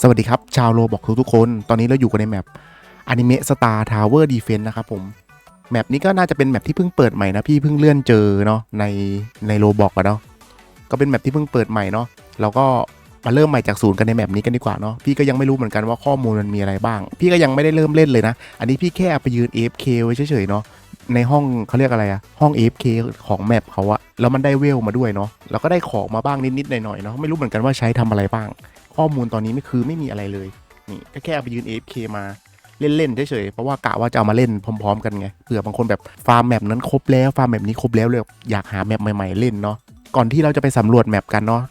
สวัสดีครับ ชาวโลบอกทุกคน ตอนนี้เราอยู่กันในแมปอนิเมะสตาร์ทาวเวอร์ดีเฟนนะครับผม แมปนี้ก็น่าจะเป็นแมปที่เพิ่งเปิดใหม่นะ พี่เพิ่งเลื่อนเจอเนาะในในโลบอกอะเนาะก็เป็นแมปที่เพิ่งเปิดใหม่เนาะเราก็มาเริ่มใหม่จากศูนย์กันในแมปนี้กันดีกว่าเนาะพี่ก็ยังไม่รู้เหมือนกันว่าข้อมูลมันมีอะไรบ้าง พี่ก็ยังไม่ได้เริ่มเล่นเลยนะ อันนี้พี่แค่ไปยืน AFK ไว้เฉยๆเนาะในห้องเขาเรียกอะไรอะห้อง AFK ของแมปเขาอะแล้วมันได้เวลมาด้วยเนาะแล้วก็ได้ของมาบ้างนิดๆหน่อยๆเนาะไม่รู้เหมือนกันว่าใช้ทำอะไรบ้าง ข้อมูลตอนนี้ไม่คือไม่มีอะไรเลยนี่ก็แค่เอาไปยืน AFK มาเล่นๆเฉยๆเพราะว่ากะว่าจะเอามาเล่นพร้อม ๆ กันไงเผื่อบางคนแบบฟาร์มแมปนั้นครบแล้วฟาร์มแมปนี้ครบแล้วเลยอยากหาแมปใหม่ๆเล่นเนาะก่อนที่เราจะไปสำรวจแมปกันเนาะ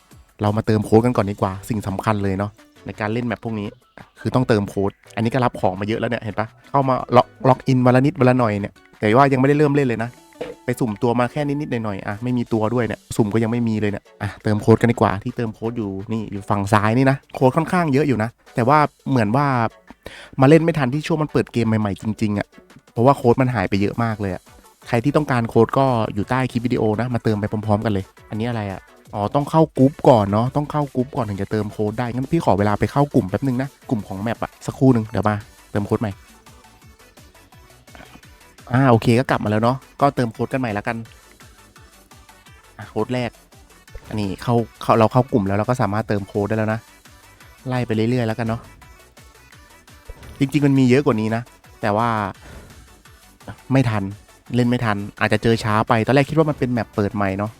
เรามาเติมโค้ดกันก่อนดีกว่า สิ่งสำคัญเลยเนาะในการเล่นแมปพวกนี้ คือต้องเติมโค้ดอันนี้ก็รับของมาเยอะแล้วเนี่ยเห็นปะเข้ามาล็อกล็อกอินวันละนิดวันละหน่อยเนี่ยแต่ว่ายังไม่ได้เริ่มเล่นเลยนะ ไปสุ่มตัวมาแค่นิดๆหน่อยๆอะไม่มีตัวด้วยเนี่ยสุ่มก็ยังไม่มีเลยเนี่ยอะเติมโค้ดกันดีกว่าที่เติมโค้ดอยู่นี่อยู่ฝั่งซ้ายนี่นะโค้ดค่อนข้างเยอะอยู่นะ แต่ว่าเหมือนว่ามาเล่นไม่ทันที่ช่วงมันเปิดเกมใหม่ๆจริงๆอะเพราะว่าโค้ดมันหายไปเยอะมากเลยอะใครที่ต้องการโค้ดก็อยู่ใต้คลิปวิดีโอนะมาเติมไปพร้อมๆ กันเลย อันนี้อะไรอะอ๋อต้องเข้ากรุ๊ปก่อนเนาะต้องเข้ากรุ๊ปก่อนถึงจะเติมโค้ดได้งั้นพี่ขอเวลาไปเข้ากลุ่มแป๊บนึงนะกลุ่มของแมปอะสักครู่หนึ่งเดี๋ยวมาเติมโค้ดใหม่ อ่าโอเคก็กลับมาแล้วเนาะก็เติมโค้ดกันใหม่แล้วกันโค้ดแรก อันนี้เข้าเข้าเราเข้ากลุ่มแล้วเราก็สามารถเติมโค้ดได้แล้วนะ ไล่ไปเรื่อยๆแล้วกันเนาะจริงๆมันมีเยอะกว่านี้นะ แต่ว่าไม่ทันเล่นไม่ทัน อาจจะเจอช้าไปตอนแรกคิดว่ามันเป็นแมปเปิดใหม่เนาะ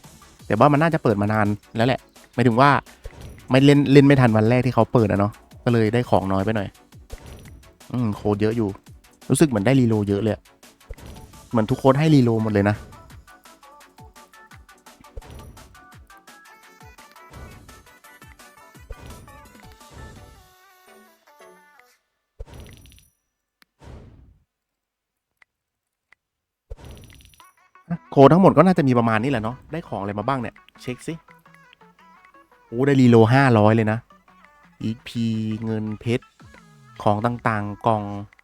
แต่ว่ามันน่าจะเปิดมานานแล้วแหละหมายถึงว่าไม่เล่นเล่นไม่ทันวันแรกที่เขาเปิดอะเนาะก็เลยได้ของน้อยไปหน่อย อืมโค้ดเยอะอยู่ รู้สึกเหมือนได้รีโลเยอะเลยอ เหมือนทุกโค้ดให้รีโลหมดเลยนะ โค้ดทั้งหมดก็น่าจะมีประมาณนี้แหละเนาะ ได้ของอะไรมาบ้างเนี่ย เช็คสิ โอ้ ได้รีโลห้าร้อยเลยนะ EP เงินเพชร ของต่างๆ กล่อง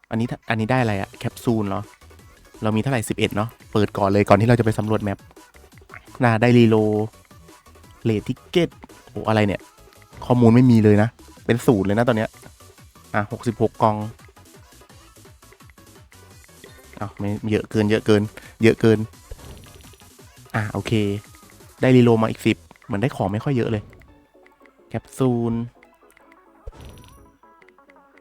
อันนี้ อันนี้ได้อะไรอะแคปซูลเหรอ เรามีเท่าไหร่ 11 เนาะเปิดก่อนเลยก่อนที่เราจะไปสำรวจแมปน่าได้รีโลเลททิเก็ตโอ้อะไรเนี่ย ข้อมูลไม่มีเลยนะ เป็นศูนย์เลยนะตอนเนี้ย อะ66กองอ้าไม่เยอะเกิน เยอะเกิน เยอะเกิน อะโอเค ได้รีโลมาอีก10เหมือนได้ของไม่ค่อยเยอะเลย แคปซูล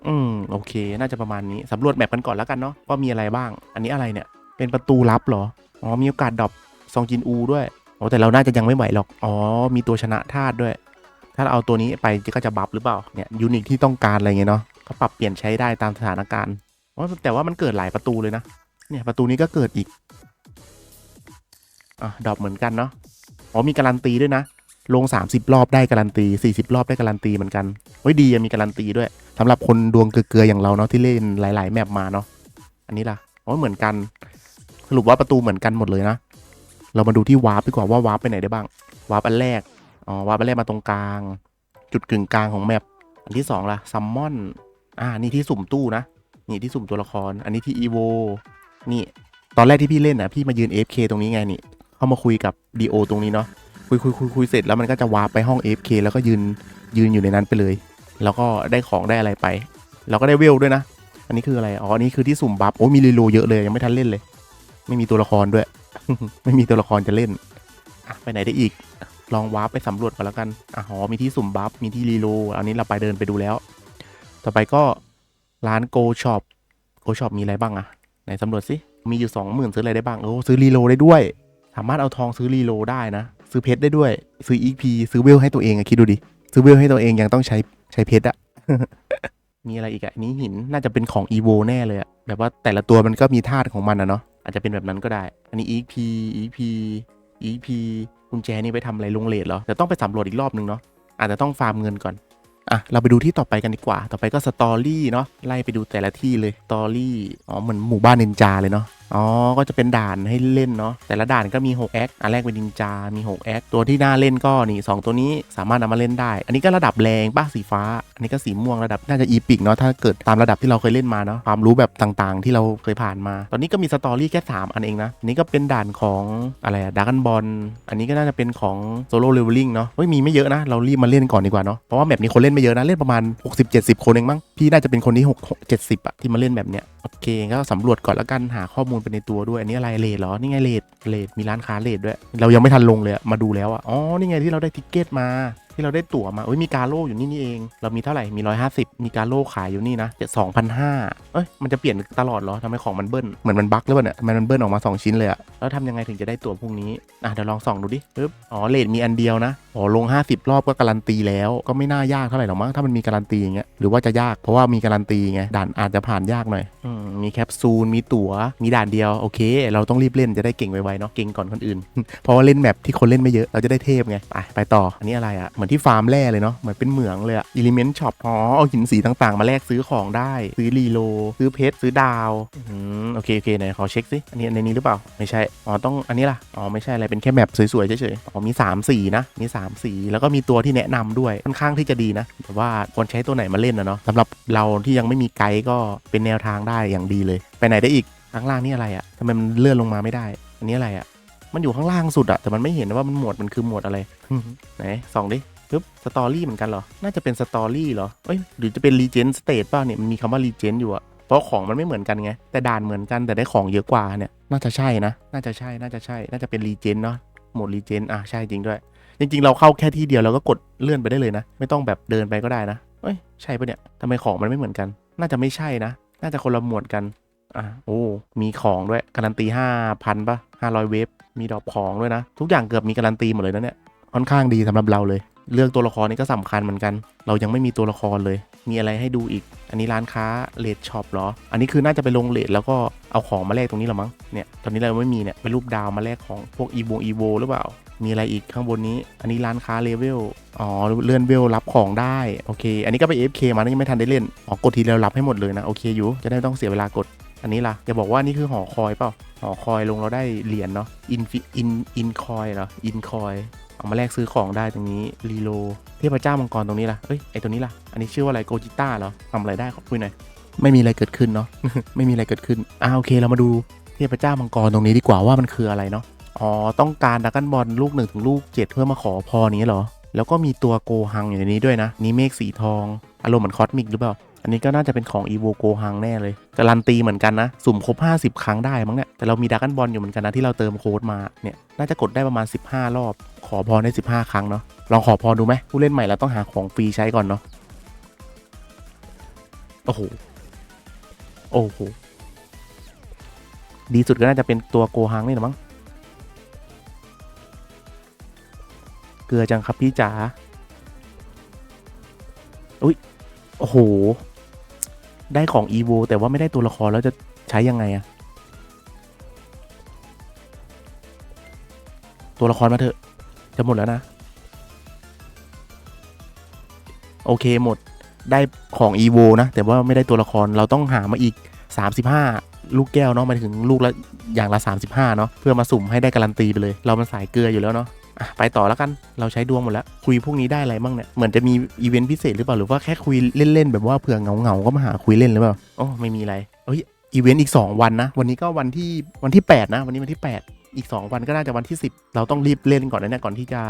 อืมโอเค น่าจะประมาณนี้สำรวจแมปกันก่อนแล้วกันเนาะว่ามีอะไรบ้าง อันนี้อะไรเนี่ย เป็นประตูลับเหรอ อ๋อ มีโอกาสดรอปซองจินอูด้วยโอ้แต่เราน่าจะยังไม่ไหวหรอก อ๋อ มีตัวชนะธาตุด้วย ถ้าเราเอาตัวนี้ไปก็จะบัฟหรือเปล่า เนี่ยยูนิคที่ต้องการอะไรเงี้ยเนาะก็ปรับเปลี่ยนใช้ได้ตามสถานการณ์อ๋อแต่ว่ามันเกิดหลายประตูเลยนะ เนี่ยประตูนี้ก็เกิดอีก อะดรอปเหมือนกันเนาะ อ๋อมีการันตีด้วยนะ ลง 30 รอบได้การันตี 40 รอบได้การันตีเหมือนกันเฮ้ยดีอะมีการันตีด้วยสำหรับคนดวงเกลือๆอย่างเราเนาะที่เล่นหลาย ๆ แมปมาเนาะอันนี้ล่ะอ๋อเหมือนกันสรุปว่าประตูเหมือนกันหมดเลยนะ เรามาดูที่วาร์ปดีกว่าว่าวาร์ปไปไหนได้บ้างวาร์ปอันแรกอ๋อวาร์ปอันแรกมาตรงกลาง จุดกึ่งกลางของแมปอันที่สองล่ะซัมมอนอ่านี่ที่สุ่มตู้นะนี่ที่สุ่มตัวละคร อันนี้ที่อีโวนี่ตอนแรกที่พี่เล่นนะพี่มายืน AFK ตรงนี้ไงนี่เข้ามาคุยกับดีโอตรงนี้เนาะ คุยคุยคุยคุยเสร็จแล้วมันก็จะวาร์ปไปห้อง AFK แล้วก็ยืนยืนอยู่ในนั้นไปเลย แล้วก็ได้ของได้อะไรไป เราก็ได้เวลด้วยนะ อันนี้คืออะไร อ๋อ อันนี้คือที่สุ่มบัฟ โอ้ยมีรีโลเยอะเลยยังไม่ทันเล่นเลย ไม่มีตัวละครด้วย ไม่มีตัวละครจะเล่นไปไหนได้อีก ลองวาร์ปไปสำรวจก่อนแล้วกันอ๋อมีที่สุ่มบัฟ มีที่รีโล อันนี้เราไปเดินไปดูแล้ว ต่อไปก็ร้านโกช็อป โกช็อปมีอะไรบ้างอะไหนสำรวจสิ มีอยู่สองหมื่นซื้ออะไรได้บ้าง โอ้ซื้อรีโลได้ด้วย สามารถเอาทองซื้อรีโลได้นะ ซื้อเพชรได้ด้วย ซื้อ EP ซื้อเวลให้ตัวเองอะคิดดูดิ ซื้อเวลให้ตัวเองยังต้องใช้ใช้เพชรอะมีอะไรอีกอะนี้หินน่าจะเป็นของ EVO แน่เลยอะแบบว่าแต่ละตัวมันก็มีธาตุของมันอะเนาะอาจจะเป็นแบบนั้นก็ได้ อันนี้ EP EP EP กุญแจนี่ไปทำอะไรลงเลทเหรอเดี๋ยวต้องไปสำรวจอีกรอบนึงเนาะอาจจะต้องฟาร์มเงินก่อนอะเราไปดูที่ต่อไปกันดีกว่า ต่อไปก็สตอรี่เนาะไล่ไปดูแต่ละที่เลยสตอรี่อ๋อเหมือนหมู่บ้านนินจาเลยเนาะ อ๋อ ก็จะเป็นด่านให้เล่นเนาะ แต่ละด่านก็มี6แอค อันแรกเป็นนินจา มี6แอค ตัวที่น่าเล่นก็นี่2ตัวนี้สามารถนำมาเล่นได้ อันนี้ก็ระดับแรงป่ะสีฟ้า อันนี้ก็สีม่วงระดับน่าจะอีพิกเนาะ ถ้าเกิดตามระดับที่เราเคยเล่นมาเนาะ ความรู้แบบต่างๆ ที่เราเคยผ่านมา ตอนนี้ก็มีสตอรี่แค่3อันเองนะอันนี้ก็เป็นด่านของอะไรอะดักกันบอล อันนี้ก็น่าจะเป็นของโซโล่เลเวลลิ่งเนาะ เฮ้ยมีไม่เยอะนะ เรารีบมาเล่นก่อนดีกว่าเนาะ เพราะว่าแบบนี้คนเล่นไม่เยอะนะ เล่นประมาณ 60-70 คนเองมั้ง พี่น่าจะเป็นคนที่6 70อะที่มาเล่นแบบเนี้ยโอเคก็สำรวจก่อนแล้วกันหาข้อมูลไปในตัวด้วย อันนี้อะไรเลทเหรอ นี่ไงเลทเลทมีร้านค้าเลทด้วย เรายังไม่ทันลงเลยมาดูแล้วอะอ๋อ นี่ไงที่เราได้ทิกเก็ตมา ที่เราได้ตั๋วมาเอ้ยมีกาโล่อยู่นี่นี่เอง เรามีเท่าไหร่มี 150 มีกาโล่ขายอยู่นี่นะเจ็ดสองพันห้าเอ้ยมันจะเปลี่ยนตลอดเหรอทำไมของมันเบิ้ลเหมือนมันบั๊กหรือเปล่าเนี่ยทำไมมันเบิ้ลออกมา 2 ชิ้นเลยอะแล้วทำยังไงถึงจะได้ตั๋วพวกนี้อะเดี๋ยวลองส่องดูดิปึ๊บอ๋อเลดมีอันเดียวนะอ๋อลง 50 รอบก็การันตีแล้วก็ไม่น่ายากเท่าไหร่หรอกมั้งถ้ามันมีการันตีอย่างเงี้ยหรือว่าจะยากเพราะว่ามีการันตีไงด่านอาจจะผ่านยากหน่อยอืมมีแคปซูลมีตั๋วมีด่านเดียวโอเค เราต้องรีบเล่นจะได้เก่งไวๆเนาะเก่งก่อนคนอื่น เพราะว่าเล่นแมปที่คนเล่นไม่เยอะเราจะได้เทพไงไปไปต่ออันนี้อะไรอะเหมือนที่ฟาร์มแร่เลยเนาะเหมือนเป็นเหมืองเลยอะ Element Shop อ๋อเอาหินสีต่างๆ มาแลกซื้อของได้ ซื้อรีโล ซื้อเพชรซื้อดาวอืมโอเคโอเคไหนขอเช็คสิอันนี้ในนี้หรือเปล่าไม่ใช่อ๋อต้องอันนี้ล่ะอ๋อไม่ใช่อะไรเป็นแค่แมปสวยๆเฉยๆอ๋อมี 3 สีนะมี 3 สี แล้วก็มีตัวที่แนะนำด้วยค่อนข้างที่จะดีนะแต่ว่าควรใช้ตัวไหนมาเล่นนะเนาะสำหรับเราที่ยังไม่มีไกด์ก็เป็นแนวทางได้อย่างดีเลย ไปไหนได้อีกข้างล่างนี่อะไรอะทำไมมันเลื่อนลงมาไม่ได้ อันนี้อะไรอะมันอยู่ข้างล่างสุดอะแต่มันไม่เห็นว่ามันหมวดมันคือหมวดอะไรไหนส่องดิ ปึ๊บสตอรี่เหมือนกันเหรอ น่าจะเป็นสตอรี่เหรอเอ้ยหรือจะเป็นรีเจนสเต e ป่ะเนี่ยมันมีคำว่ารีเจนอยู่อะเพราะของมันไม่เหมือนกันไง แต่ด่านเหมือนกันแต่ได้ของเยอะกว่าเนี่ย น่าจะใช่นะ น่าจะใช่ น่าจะใช่ น่าจะเป็นรีเจนเนาะ โหมดรีเจน อะ ใช่จริงด้วย จริง ๆ เราเข้าแค่ที่เดียวเราก็กดเลื่อนไปได้เลยนะ ไม่ต้องแบบเดินไปก็ได้นะ เอ้ย ใช่ปะเนี่ยทำไมของมันไม่เหมือนกัน น่าจะไม่ใช่นะ น่าจะคนละหมวดกัน อะ โอ้ มีของด้วย การันตีห้าพันป่ะห้าร้อยเวฟ มีดอกของด้วยนะ ทุกอย่างเกือบมีการันตีหมดเลยนะเนี่ย ค่อนข้างดีสำหรับเราเลย เลือกตัวละครนี่ก็สำคัญเหมือนกัน เรายังไม่มีตัวละครเลย มีอะไรให้ดูอีก อันนี้ร้านค้าเลดช็อปเหรอ อันนี้คือน่าจะไปลงเลดแล้วก็เอาของมาแลกตรงนี้หรอมั้ง เนี่ย ตอนนี้เราไม่มีเนี่ย เป็นรูปดาวมาแลกของพวกอีโวอีโวหรือเปล่า มีอะไรอีกข้างบนนี้ อันนี้ร้านค้าเลเวล อ๋อ เลื่อนเวลรับของได้ โอเค อันนี้ก็ไป FK มานะยังไม่ทันได้เล่น อ๋อ กดทีเดียวรับให้หมดเลยนะ โอเคอยู่ จะได้ไม่ต้องเสียเวลากด อันนี้ล่ะ อย่าบอกว่านี่คือหอคอยเปล่า หอคอยลงเราได้เหรียญเนาะ อินฟิอินอินคอยเหรอ อินคอย เอามาแลกซื้อของได้ตรงนี้รีโลเทพเจ้ามังกรตรงนี้ล่ะเอ้ยไอตัวนี้ล่ะอันนี้ชื่อว่าอะไรโกจิต้าเหรอทำอะไรได้ขอคุยหน่อยไม่มีอะไรเกิดขึ้นเนาะไม่มีอะไรเกิดขึ้นอ่าโอเคเรามาดูเทพเจ้ามังกรตรงนี้ดีกว่าว่ามันคืออะไรเนาะอ๋อต้องการดักกันบอลลูกหนึ่งถึงลูกเจ็ดเพื่อมาขอพรนี้เหรอแล้วก็มีตัวโกหังอยู่ในนี้ด้วยนะนี่เมฆสีทองอารมณ์เหมือนคอสมิกหรือเปล่า อันนี้ก็น่าจะเป็นของอีโวโกหังแน่เลย การันตีเหมือนกันนะ สุ่มครบ 50 ครั้งได้มั้งเนี่ย แต่เรามีดักกันบอลอยู่เหมือนกันนะที่เราเติมโค้ดมา เนี่ย น่าจะกดได้ประมาณ 15 รอบ ขอพรได้ 15 ครั้งเนาะ ลองขอพรดูไหมผู้เล่นใหม่เราต้องหาของฟรีใช้ก่อนเนาะ โอ้โห โอ้โห ดีสุดก็น่าจะเป็นตัวโกหังนี่หละมั้ง เกลือจังครับพี่จ๋า อุ้ย โอ้โห ได้ของ e v o แต่ว่าไม่ได้ตัวละครแล้วจะใช้ยังไงอะตัวละครมาเถอะ จะหมดแล้วนะ โอเคหมดได้ของ e v o นะ แต่ว่าไม่ได้ตัวละครเราต้องหามาอีก 35 ลูกแก้วเนาะมาถึงลูกละอย่างละ 35เนาะเพื่อมาสุ่มให้ได้การันตีไปเลย เรามันสายเกลืออยู่แล้วเนาะ ไปต่อแล้วกัน เราใช้ดวงหมดแล้ว คุยพวกนี้ได้อะไรบ้างเนี่ย เหมือนจะมีอีเวนต์พิเศษหรือเปล่า หรือว่าแค่คุยเล่นๆ แบบว่าเผื่อเหงาๆ ก็มาหาคุยเล่นหรือเปล่าโอ้ไม่มีอะไร เอ้ย อีเวนต์อีก 2 วันนะ วันนี้ก็วันที่วันที่ 8 นะ วันนี้วันที่ 8 อีก 2 วันก็น่าจะวันที่ 10 เราต้องรีบเล่นก่อนนะเนี่ยก่อนที่จะ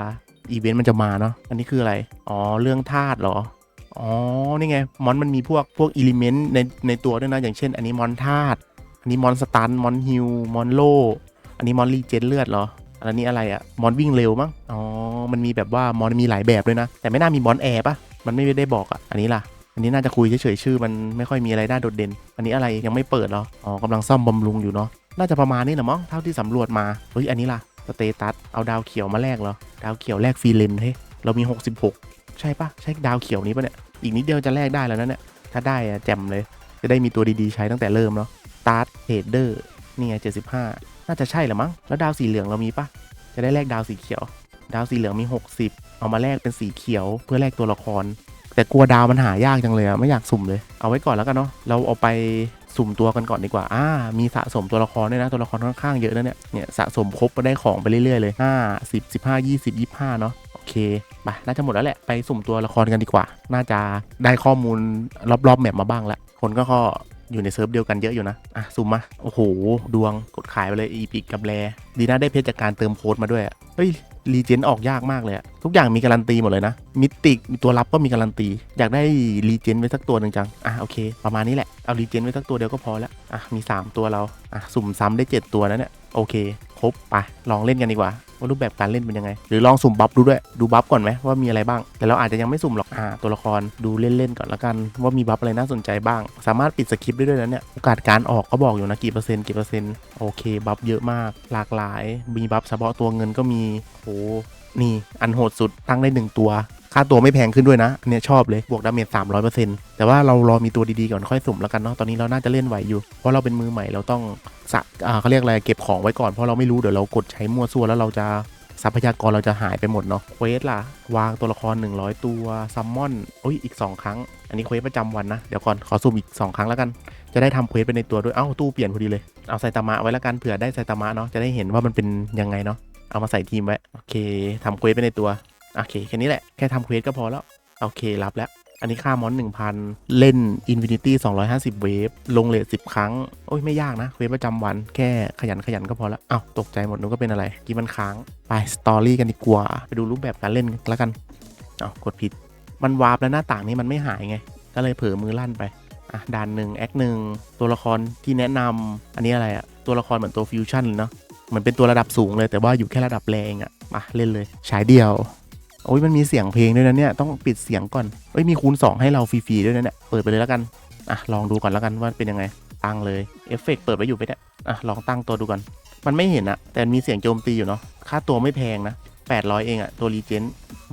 อีเวนต์มันจะมาเนาะ อันนี้คืออะไร อ๋อ เรื่องธาตุเหรอ อ๋อ นี่ไง มอนมันมีพวกพวกอิเลเมนต์ในในตัวด้วยนะ อย่างเช่น อันนี้มอนธาตุ อันนี้มอนสตัน มอนฮิลมอนโล อันนี้มอนรีเจนเลือดเหรอ อันนี้อะไรอะมอนวิ่งเร็วมั้งอ๋อมันมีแบบว่ามอนมีหลายแบบด้วยนะ แต่ไม่น่ามีมอนแอร์ปะมันไม่ได้บอกอะอันนี้ล่ะ อันนี้น่าจะคุยเฉยๆชื่อ มันไม่ค่อยมีอะไรน่าโดดเด่น อันนี้อะไรยังไม่เปิดเหรออ๋อกำลังซ่อมบำรุงอยู่เนาะน่าจะประมาณนี้แหละมั้งเท่าที่สำรวจมาเฮ้ยอันนี้ล่ะสเตตัสเอาดาวเขียวมาแลกเหรอดาวเขียวแลกฟรีเลนเฮ้ยเรามี 66 ใช่ปะใช่ดาวเขียวนี้ปะเนี่ยอีกนิดเดียวจะแลกได้แล้วนะเนี่ยถ้าได้อะแจ่มเลย จะได้มีตัวดีๆใช้ตั้งแต่เริ่มเนาะตาร์ทเฮดเดอร์นี่ไง75 น่าจะใช่แหละมั้ง แล้วดาวสีเหลืองเรามีปะจะได้แลกดาวสีเขียว ดาวสีเหลืองมี 60 เอามาแลกเป็นสีเขียว เพื่อแลกตัวละคร แต่กลัวดาวมันหายากจังเลยอะไม่อยากสุ่มเลย เอาไว้ก่อนแล้วกันเนาะ เราเอาไปสุ่มตัวกันก่อนดีกว่า อ่า มีสะสมตัวละครด้วยนะ ตัวละครค่อนข้างเยอะนะเนี่ย เนี่ยสะสมครบก็ได้ของไปเรื่อยๆเลยห้าสิบสิบห้ายี่สิบยี่ห้าเนาะ โอเค ไป น่าจะหมดแล้วแหละ ไปสุ่มตัวละครกันดีกว่า น่าจะได้ข้อมูลรอบๆแมปมาบ้างแล้วคนก็ก็ อยู่ในเซิร์ฟเดียวกันเยอะอยู่นะ อะสุ่มมา โอ้โห ดวงกดขายไปเลยอีพิกกับแรดีนะได้เพชรจากการเติมโค้ดมาด้วยเฮ้ยรีเจนออกยากมากเลยอะทุกอย่างมีการันตีหมดเลยนะมิติกตัวรับก็มีการันตี อยากได้รีเจนไว้สักตัวหนึ่งจังอะโอเค ประมาณนี้แหละเอารีเจนไว้สักตัวเดียวก็พอแล้วอะมี 3 ตัวเราอะสุ่มซ้ำได้ 7 ตัวนะเนี่ยโอเค ครบไปลองเล่นกันดีกว่า ว่ารูปแบบการเล่นเป็นยังไง หรือลองสุ่มบัฟดูด้วยดูบัฟก่อนไหมว่ามีอะไรบ้าง แต่เราอาจจะยังไม่สุ่มหรอกอ่าตัวละครดูเล่นๆก่อนละกัน ว่ามีบัฟอะไรน่าสนใจบ้าง สามารถปิดสคริปต์ได้ด้วยนะเนี่ยโอกาสการออกก็บอกอยู่นะกี่เปอร์เซ็นต์กี่เปอร์เซ็นต์โอเคบัฟเยอะมาก หลากหลายมีบัฟเฉพาะตัวเงินก็มีโอ้นี่อันโหดสุดตั้งได้หนึ่งตัว ค่าตัวไม่แพงขึ้นด้วยนะอันเนี่ยชอบเลยบวกดาเมจ300%แต่ว่าเรารอมีตัวดีๆก่อนค่อยสุ่มแล้วกันเนาะตอนนี้เราน่าจะเล่นไหวอยู่ เพราะเราเป็นมือใหม่เราต้องสะอ่าเขาเรียกอะไรเก็บของไว้ก่อนเพราะเราไม่รู้เดี๋ยวเรากดใช้มั่วซั่วแล้วเราจะทรัพยากรเราจะหายไปหมดเนาะเควสล่ะ วางตัวละคร 100 ตัวซัมมอนโอ้ยอีก 2 ครั้ง อันนี้เควสประจำวันนะ เดี๋ยวก่อน ขอสุ่มอีก 2 ครั้งแล้วกัน จะได้ทำเควสไปในตัวด้วย เอ้า ตู้เปลี่ยนพอดีเลย เอาไซตามะไว้แล้วกันเผื่อได้ไซตามะเนาะจะได้เห็นว่ามันเป็นยังไงเนาะเอามาใส่ทีมไว้ โอเคทำเควสไปในตัว โอเค แค่นี้แหละ แค่ทำเควสก็พอแล้ว โอเค รับแล้ว อันนี้ค่ามอน 1,000 เล่น Infinity 250 เวฟ ลงเลท10 ครั้ง โอ้ย ไม่ยากนะ เควสประจำวัน แค่ขยันขยันก็พอและอ้าว ตกใจหมดนึกว่าเป็นอะไร กี่มันค้าง ไป สตอรี่กันดีกว่า ไปดูรูปแบบการเล่นกันแล้วกันอ้าวกดผิด มันวาร์ปแล้วหน้าต่างนี้มันไม่หายไง ก็เลยเผลอมือลั่นไป อะ ด่านหนึ่งแอคหนึ่ง ตัวละครที่แนะนำอันนี้อะไรอะตัวละครเหมือนตัวฟิวชั่นเลยเนาะ เหมือนเป็นตัวระดับสูงเลย แต่ว่าอยู่แค่ระดับแรงอะมาเล่นเลย ฉายเดียว โอ้ยมันมีเสียงเพลงด้วยนะเนี่ยต้องปิดเสียงก่อนเอ้ยมีคูณ 2 ให้เราฟรีๆด้วยนะเนี่ยเปิดไปเลยแล้วกันอะลองดูก่อนแล้วกันว่าเป็นยังไงตั้งเลยเอฟเฟกต์เปิดไว้อยู่ไปเนี่ยอะลองตั้งตัวดูก่อนมันไม่เห็นอะแต่มีเสียงโจมตีอยู่เนาะค่าตัวไม่แพงนะ 800 เองอะตัวรีเจน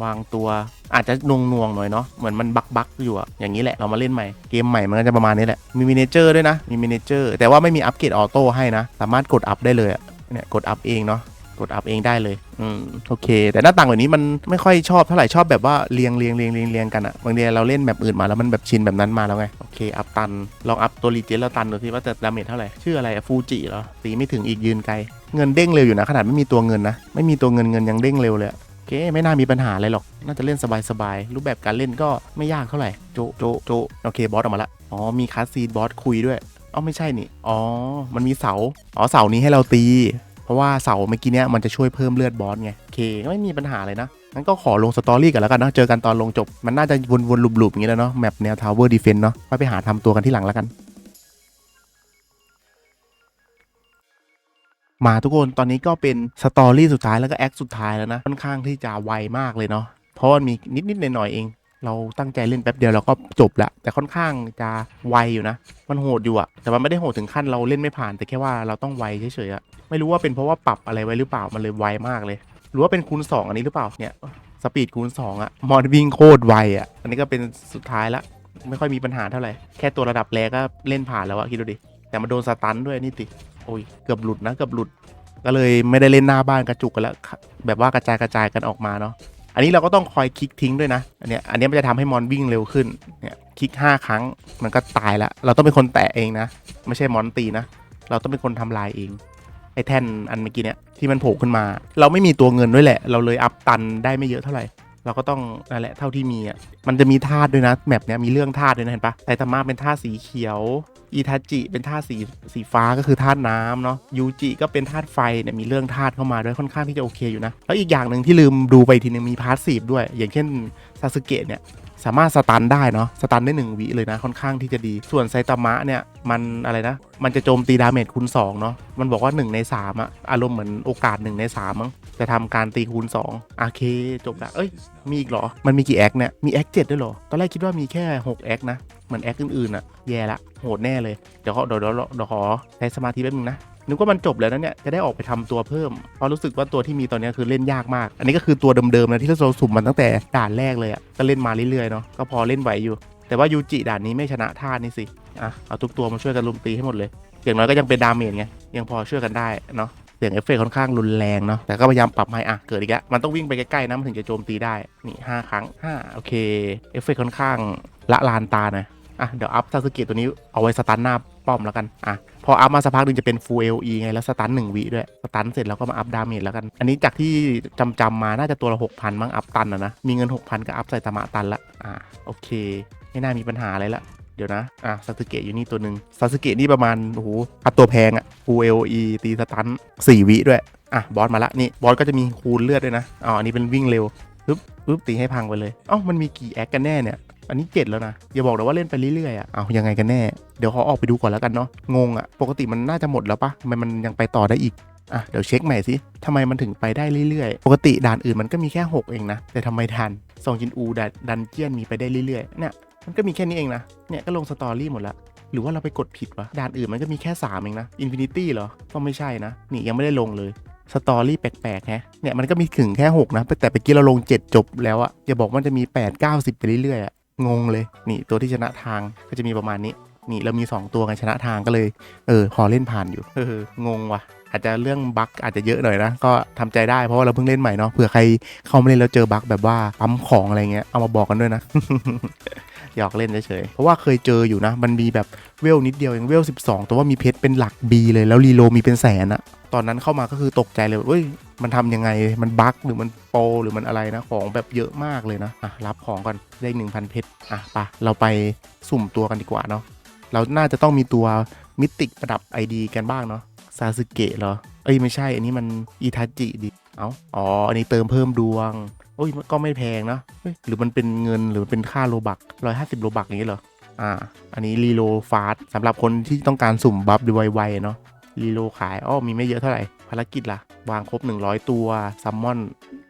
วางตัวอาจจะนวงนวงหน่อยเนาะเหมือนมันบักบักอยู่อะอย่างนี้แหละเรามาเล่นใหม่เกมใหม่มันก็จะประมาณนี้แหละมีมินิเจอร์ด้วยนะมีมินิเจอร์แต่ว่าไม่มีอัปเกรดออโต้ให้นะ สามารถกดอัพได้เลยอะเนี่ยกดอัพเองเนาะ กดอัพเองได้เลย อืม โอเค แต่หน้าต่างแบบนี้มันไม่ค่อยชอบเท่าไหร่ชอบแบบว่าเรียงเรียงเรียงเรียงเรียงกันอะบางทีเราเล่นแบบอื่นมาแล้วมันแบบชินแบบนั้นมาแล้วไง โอเค อัพตัน ลองอัพตัวรีเจนแล้วตันดูสิว่าจะดาเมจเท่าไหร่ ชื่ออะไรอะฟูจิเหรอ ตีไม่ถึงอีกยืนไกล เงินเด้งเร็วอยู่นะ ขนาดไม่มีตัวเงินนะ ไม่มีตัวเงินเงินยังเด้งเร็วเลยอะโอเค ไม่น่ามีปัญหาอะไรหรอก น่าจะเล่นสบายๆ รูปแบบการเล่นก็ไม่ยากเท่าไหร่ โจะโจะโจะโอเค บอสออกมาละ อ๋อ มีคัสซีนบอสคุยด้วยอ๋อไม่ใช่นี่ อ๋อ มันมีเสา อ๋อ เสานี้ให้เราตี เพราะว่าเสาเมื่อกี้เนี้ยมันจะช่วยเพิ่มเลือดบอสไงโอเคก็ไม่มีปัญหาเลยนะงั้นก็ขอลงสตอรี่กันแล้วกันเนาะเจอกันตอนลงจบ มันน่าจะวนๆลุบๆอย่างนี้แล้วเนาะแมปแนวทาวเวอร์ดีเฟนต์เนาะไว้ไปหาทำตัวกันที่หลังแล้วกัน มาทุกคนตอนนี้ก็เป็นสตอรี่สุดท้ายแล้วก็แอคสุดท้ายแล้วนะค่อนข้างที่จะไวมากเลยเนาะเพราะมันมีนิดๆหน่อยๆเอง เราตั้งใจเล่นแป๊บเดียวเราก็จบละแต่ค่อนข้างจะไวอยู่นะ มันโหดอยู่อะแต่มันไม่ได้โหดถึงขั้นเราเล่นไม่ผ่าน แต่แค่ว่าเราต้องไวเฉยๆอะไม่รู้ว่าเป็นเพราะว่าปรับอะไรไว้หรือเปล่ามันเลยไวมากเลย หรือว่าเป็นคูณ 2 อันนี้หรือเปล่าเนี่ยสปีดคูณ 2อะมอนวิ่งโคตรไวอะอันนี้ก็เป็นสุดท้ายละไม่ค่อยมีปัญหาเท่าไหร่แค่ตัวระดับแรกก็เล่นผ่านแล้วอะคิดดูดิแต่มาโดนสตันด้วยนี่ติโอ้ยเกือบหลุดนะเกือบหลุด ก็เลยไม่ได้เล่นหน้าบ้านกระจุกกันแล้วแบบว่ากระจายกระจายกันออกมาเนาะ อันนี้เราก็ต้องคอยคลิกทิ้งด้วยนะ อันเนี้ย อันนี้มันจะทำให้มอนวิ่งเร็วขึ้น เนี่ยคลิก 5 ครั้งมันก็ตายละ เราต้องเป็นคนแตะเองนะ ไม่ใช่มอนตีนะ เราต้องเป็นคนทำลายเอง ไอ้แท่นอันเมื่อกี้เนี่ยที่มันโผล่ขึ้นมา เราไม่มีตัวเงินด้วยแหละ เราเลยอัพตันได้ไม่เยอะเท่าไหร่ เราก็ต้องนั่นแหละเท่าที่มีอะมันจะมีธาตุด้วยนะแมปเนี้ยมีเรื่องธาตุด้วยนะเห็นปะไทตามะเป็นธาตุสีเขียวอีทาจิเป็นธาตุสีสีฟ้าก็คือธาตุน้ำเนาะยูจิก็เป็นธาตุไฟเนี่ยมีเรื่องธาตุเข้ามาด้วยค่อนข้างที่จะโอเคอยู่นะ แล้วอีกอย่างหนึ่งที่ลืมดูไปอีกทีนึงมีพาร์ทสีด้วย อย่างเช่นซาสึเกะเนี่ย สามารถสตันได้เนาะสตันได้หนึ่งวิเลยนะค่อนข้างที่จะดี ส่วนไซตามะเนี่ยมันอะไรนะ มันจะโจมตีดาเมจคูณ2เนาะมันบอกว่า 1 ใน 3อะอารมณ์เหมือนโอกาส 1 ใน 3 มั้งจะทำการตีคูณ2โอเค จบละเอ้ย มีอีกเหรอ มันมีกี่แอคเนี่ย มีแอค7ด้วยเหรอ ตอนแรกคิดว่ามีแค่ 6 แอคนะ เหมือนแอคอื่นๆอะแย่ละ โหดแน่เลย เดี๋ยวขอเดี๋ยวเดี๋ยวเดี๋ยวขอใช้สมาธิแป๊บนึงนะ นึกว่ามันจบแล้วนะเนี่ยจะได้ออกไปทำตัวเพิ่มเพราะรู้สึกว่าตัวที่มีตอนนี้คือเล่นยากมาก อันนี้ก็คือตัวเดิมๆนะที่เราสุ่มมันตั้งแต่ด่านแรกเลยอะ่ะก็เล่นมาเรื่อยๆเนาะก็พอเล่นไหวอยู่ แต่ว่ายูจิด่านนี้ไม่ชนะท่านี่สิอะเอาทุกตัวมาช่วยกันลุมตีให้หมดเลยอย่างน้อยก็ยังเป็นดาเมจไงยังพอช่วยกันได้เนาะเสียงเอฟเฟกค่อนข้างรุนแรงเนาะแต่ก็พยายามปรับให้อะเกิดอีกแล้วมันต้องวิ่งไปใกล้ๆนะมันถึงจะโจมตีได้นี่ห้าครั้งห้าโอเคเอฟเฟกค่อนข้างละลานตาน่อย อะเดี๋ยวอัพซาสึเกะตัวนี้เอาไว้สตันหน้าป้อมแล้วกันอะพออัพมาสักพักหนึ่งจะเป็น full LE ไงแล้วสตันหนึ่งวิด้วยสตันเสร็จแล้วก็มาอัพดาเมจแล้วกัน อันนี้จากที่จำจำๆมาน่าจะตัวละ6,000มั้งอัพตันอะนะมีเงิน6,000ก็อัพใส่ตามะตันละอะโอเค ไม่น่ามีปัญหาอะไรละเดี๋ยวนะ อะซาสึเกะอยู่นี่ตัวหนึ่งซาสึเกะนี่ประมาณ โอ้โหอัพตัวแพงอะ full LE ตีสตันสี่วิด้วย อะ บอสมาละ นี่ บอสก็จะมีคูณเลือดด้วยนะ อ๋อ อันนี้เป็นวิ่งเร็วปึ๊บปึ๊บตีให้พังไปเลย เอ้า มันมีกี่แอคกันแน่เนี่ย อันนี้เจ็ดแล้วนะ อย่าบอกนะว่าเล่นไปเรื่อยๆอะเอายังไงกันแน่ เดี๋ยวขอออกไปดูก่อนแล้วกันเนาะงงอะปกติมันน่าจะหมดแล้วปะทำไมมันยังไปต่อได้อีกอะเดี๋ยวเช็คใหม่สิทำไมมันถึงไปได้เรื่อยๆ ปกติด่านอื่นมันก็มีแค่ 6 เองนะ แต่ทำไมทันซองจินอูดันดันเจียนมีไปได้เรื่อยๆ เนี่ย มันก็มีแค่นี้เองนะ เนี่ยก็ลงสตอรี่หมดล้วหรือว่าเราไปกดผิดวะ ด่านอื่นมันก็มีแค่ 3 เองนะอินฟินิตี้เหรอ ก็ไม่ใช่นะ นี่ยังไม่ได้ลงเลย สตอรี่แปลกๆแฮะ เนี่ยมันก็มีถึงแค่ 6 นะ แต่เมื่อกี้เราลง 7 จบแล้วอะอย่าบอกว่ามันจะมี 8 9 10 ไปเรื่อยๆอะ งงเลย นี่ตัวที่ชนะทางก็จะมีประมาณนี้ นี่เรามี 2 ตัวกันชนะทางก็เลย เออ พอเล่นผ่านอยู่ เอองงว่ะ อาจจะเรื่องบั๊กอาจจะเยอะหน่อยนะ ก็ทำใจได้เพราะว่าเราเพิ่งเล่นใหม่เนาะ เผื่อใครเข้ามาเล่นแล้วเจอบั๊กแบบว่าปั๊มของอะไรเงี้ย เอามาบอกกันด้วยนะ หยอกเล่นเฉยๆ เพราะว่าเคยเจออยู่นะ มันมีแบบเวลนิดเดียวเองเวล 12 แต่ว่ามีเพชรเป็นหลัก B เลย แล้วรีโลมีเป็นแสนอะ ตอนนั้นเข้ามาก็คือตกใจเลยเว้ยมันทำยังไงมันบั๊กหรือมันโปรหรือมันอะไรนะ ของแบบเยอะมากเลยนะอะรับของก่อนได้หนึ่งพันเพชรอะปะเราไปสุ่มตัวกันดีกว่าเนาะเราน่าจะต้องมีตัวมิติกประดับ ID กันบ้างเนาะซาสึเกะเหรอ เอ้ยไม่ใช่ อันนี้มันอิทาจิดิ เอ้าอ๋อ อันนี้เติมเพิ่มดวง โอ้ยก็ไม่แพงนะเฮ้ยหรือมันเป็นเงินหรือเป็นค่าโลบักร้อยห้าสิบโลบักอย่างนี้เหรอ อ่า อันนี้รีโลฟาสสำหรับคนที่ต้องการสุ่มบัฟไวๆเนาะ รีโลขายอ้อมีไม่เยอะเท่าไหร่ ภารกิจล่ะ วางครบ 100 ตัว ซัมมอน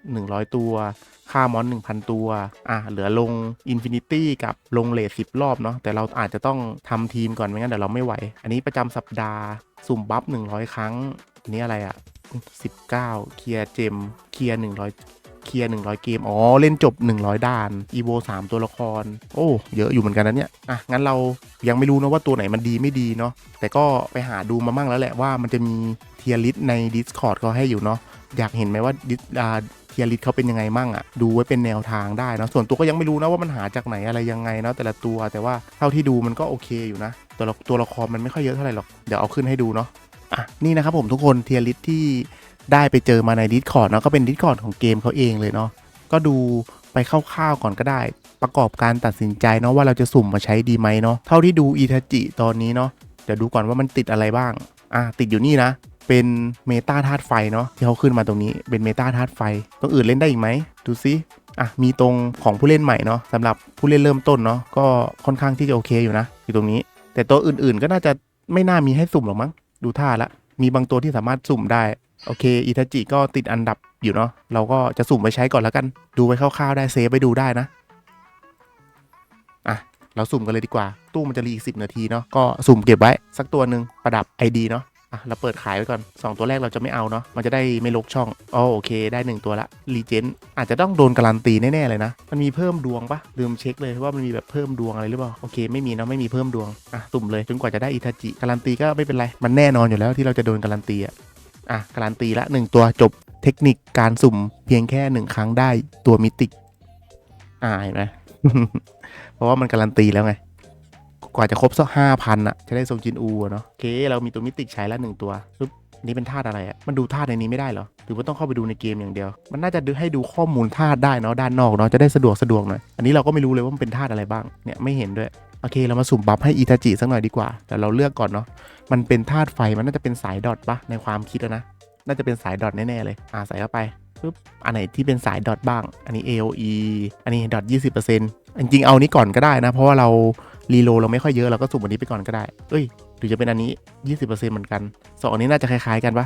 100 ตัว ค่ามอน 1,000 ตัว อะ เหลือลงอินฟินิตี้กับลงเลทสิบรอบเนาะ แต่เราอาจจะต้องทำทีมก่อนไม่งั้นเดี๋ยวเราไม่ไหว อันนี้ประจำสัปดาห์ สุ่มบัฟ100 ครั้ง อันนี้อะไรอะ 19 เคลียร์เจม เคลียร์100 เคลียร์100 เกม อ๋อ เล่นจบ 100 ด่านอีโว3ตัวละคร โอ้ เยอะอยู่เหมือนกันนะเนี่ย อะ งั้นเรายังไม่รู้นะว่าตัวไหนมันดีไม่ดีเนาะ แต่ก็ไปหาดูมามั่งแล้วแหละว่ามันจะมีเทียริสใน Discord เขาให้อยู่เนาะ อยากเห็นไหมว่าดิอ่าเทียริสเขาเป็นยังไงมั่งอะดูไว้เป็นแนวทางได้เนาะ ส่วนตัวก็ยังไม่รู้นะว่ามันหาจากไหนอะไรยังไงเนาะแต่ละตัว แต่ว่าเท่าที่ดูมันก็โอเคอยู่นะ ตัวละตัวละครมันไม่ค่อยเยอะเท่าไหร่หรอก เดี๋ยวเอาขึ้นให้ดูเนาะ อะ นี่นะครับผมทุกคนเทียริสที่ ได้ไปเจอมาใน Discord เนาะก็เป็น Discord ของเกมเขาเองเลยเนาะก็ดูไปคร่าวๆก่อนก็ได้ ประกอบการตัดสินใจเนาะว่าเราจะสุ่มมาใช้ดีไหมเนาะเท่าที่ดูอีทาจิตอนนี้เนาะเดี๋ยวดูก่อนว่ามันติดอะไรบ้างอะติดอยู่นี่นะเป็นเมตาธาตุไฟเนาะที่เขาขึ้นมาตรงนี้เป็นเมตาธาตุไฟตรงอื่นเล่นได้อีกไหมดูซิอะมีตรงของผู้เล่นใหม่เนาะสำหรับผู้เล่นเริ่มต้นเนาะก็ค่อนข้างที่จะโอเคอยู่นะอยู่ตรงนี้ แต่ตัวอื่นๆก็น่าจะไม่น่ามีให้สุ่มหรอกมั้งดูท่าละมีบางตัวที่สามารถสุ่มได้ โอเคอิทาจิก็ติดอันดับอยู่เนาะเราก็จะสุ่มไปใช้ก่อนแล้วกัน ดูไว้คร่าวๆได้เซฟไปดูได้นะอะเราสุ่มกันเลยดีกว่า ตู้มันจะรีอีกสินาทีเนาะก็สุ่มเก็บไว้สักตัวหนึ่งประดับ ID เนาะอะเราเปิดขายไว้ก่อน 2 ตัวแรกเราจะไม่เอาเนาะมันจะได้ไม่ลกช่องอ๋อโอเค ได้ 1 ตัวละรีเจนอาจจะต้องโดนการันตีแน่ๆเลยนะ มันมีเพิ่มดวงปะลืมเช็คเลยว่ามันมีแบบเพิ่มดวงอะไรหรือเปล่าโอเคไม่มีเนาะไม่มีเพิ่มดวงอะสุ่มเลยจนกว่าจะได้อิทาจิการันตีก็ไม่เป็นไรมันแน่นอนอยู่แล้วที่เราจะโดนการันตีอะ อะการันตีละ 1 ตัวจบเทคนิคการสุ่มเพียงแค่ 1 ครั้งได้ตัวมิติอ่าเห็นไหมเพราะว่ามันการันตีแล้วไง กว่าจะครบสักห้าพันอะจะได้ทรงจินอูเนาะโอเค เรามีตัวมิติใช้แล้วหนึ่งตัวปึ๊บนนี่เป็นธาตุอะไรอะมันดูธาตุในนี้ไม่ได้เหรอ หรือว่าต้องเข้าไปดูในเกมอย่างเดียว มันน่าจะดูให้ดูข้อมูลธาตุได้เนาะด้านนอกเนาะ จะได้สะดวกสะดวกหน่อย อันนี้เราก็ไม่รู้เลยว่ามันเป็นธาตุอะไรบ้าง เนี่ยไม่เห็นด้วย โอเคเรามาสุ่มบัฟให้อิทาจิสักหน่อยดีกว่าแต่เราเลือกก่อนเนาะมันเป็นธาตุไฟมันน่าจะเป็นสายดอทปะในความคิดนะ น่าจะเป็นสายดอทแน่ๆเลยอ่าใส่เข้าไปปึ๊บอันไหนที่เป็นสายดอทบ้าง อันนี้ AOE อันนี้ดอทยี่สิบเปอร์เซ็นต์จริงๆเอานี้ก่อนก็ได้นะ เพราะว่าเรารีโลเราไม่ค่อยเยอะเราก็สุ่มอันนี้ไปก่อนก็ได้ เอ้ยหรือจะเป็นอันนี้20%เหมือนกันสองอันนี้น่าจะคล้ายๆกันปะ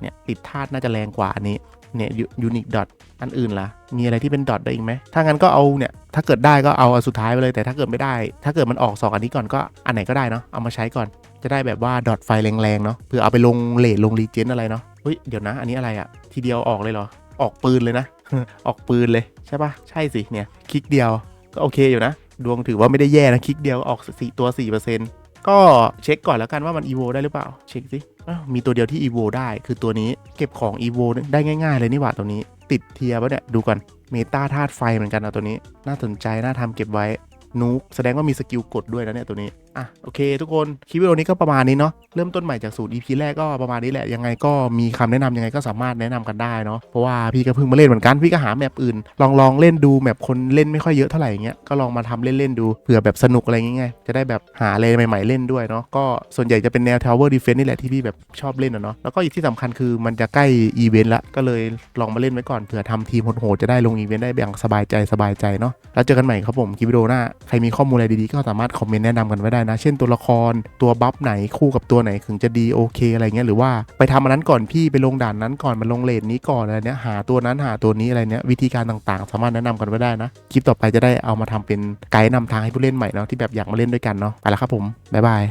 เนี่ยติดธาตุน่าจะแรงกว่าอันนี้ เนี่ยยูนิคดอทอันอื่นล่ะ มีอะไรที่เป็นดอทได้อีกไหม ถ้างั้นก็เอาเนี่ย ถ้าเกิดได้ก็เอาอันสุดท้ายไปเลย แต่ถ้าเกิดไม่ได้ ถ้าเกิดมันออกสองอันนี้ก่อนก็อันไหนก็ได้เนาะ เอามาใช้ก่อน จะได้แบบว่าดอทไฟแรงๆเนาะ เพื่อเอาไปลงเลทลงรีเจนอะไรเนาะ เฮ้ย เดี๋ยวนะ อันนี้อะไรอะทีเดียวออกเลยเหรอ ออกปืนเลยนะ ออกปืนเลยใช่ปะใช่สิ เนี่ย คลิกเดียวก็โอเคอยู่นะ ดวงถือว่าไม่ได้แย่นะ คลิกเดียวออกสี่ตัว4% ก็เช็คก่อนแล้วกันว่ามัน EVO ได้หรือเปล่า เช็คสิมีตัวเดียวที่ EVO ได้คือตัวนี้เก็บของ EVO ได้ง่าย ๆ เลยนี่หว่าตัวนี้ ติดเทียร์ปะเนี่ยดูก่อนเมตาธาตุไฟเหมือนกันนะตัวนี้ น่าสนใจน่าทำเก็บไว้นูกแสดงว่ามีสกิลกดด้วยนะเนี่ยตัวนี้ อะโอเค ทุกคนคลิปวิดีโอนี้ก็ประมาณนี้เนาะเริ่มต้นใหม่จากสูตร EP แรกก็ประมาณนี้แหละยังไงก็มีคำแนะนำยังไงก็สามารถแนะนำกันได้เนาะเพราะว่าพี่ก็เพิ่งมาเล่นเหมือนกันพี่ก็หาแมปอื่น ลองลองเล่นดูแมปคนเล่นไม่ค่อยเยอะเท่าไหร่เงี้ยก็ลองมาทำเล่นๆดูเผื่อแบบสนุกอะไรเงี้ยจะได้แบบหาอะไรใหม่ๆเล่นด้วยเนาะก็ส่วนใหญ่จะเป็นแนว Tower Defense นี่แหละที่พี่แบบชอบเล่นเนาะแล้วก็อีกที่สำคัญคือมันจะใกล้อีเวนต์ละก็เลยลองมาเล่นไว้ก่อนเผื่อทำทีมโหดๆจะได้ลงอีเวนต์ได้อย่างสบายใจสบายใจเนาะแล้วเจอกันใหม่ครับผมคลิปวิดีโอหน้าใครมีข้อมูลอะไรดีๆก็สามารถคอมเมนต์แนะนำกันไว้ได้นะ เช่นตัวละครตัวบัฟไหนคู่กับตัวไหนถึงจะดีโอเคอะไรเงี้ยหรือว่าไปทำอันนั้นก่อนพี่ไปลงด่านนั้นก่อนมาลงเลนนี้ก่อนอะไรเนี้ยหาตัวนั้นหาตัวนี้อะไรเนี้ยวิธีการต่างๆ สามารถแนะนำกันไว้ได้นะ คลิปต่อไปจะได้เอามาทำเป็นไกด์นำทางให้ผู้เล่นใหม่เนาะที่แบบอยากมาเล่นด้วยกันเนาะไปแล้วครับผมบ๊ายบาย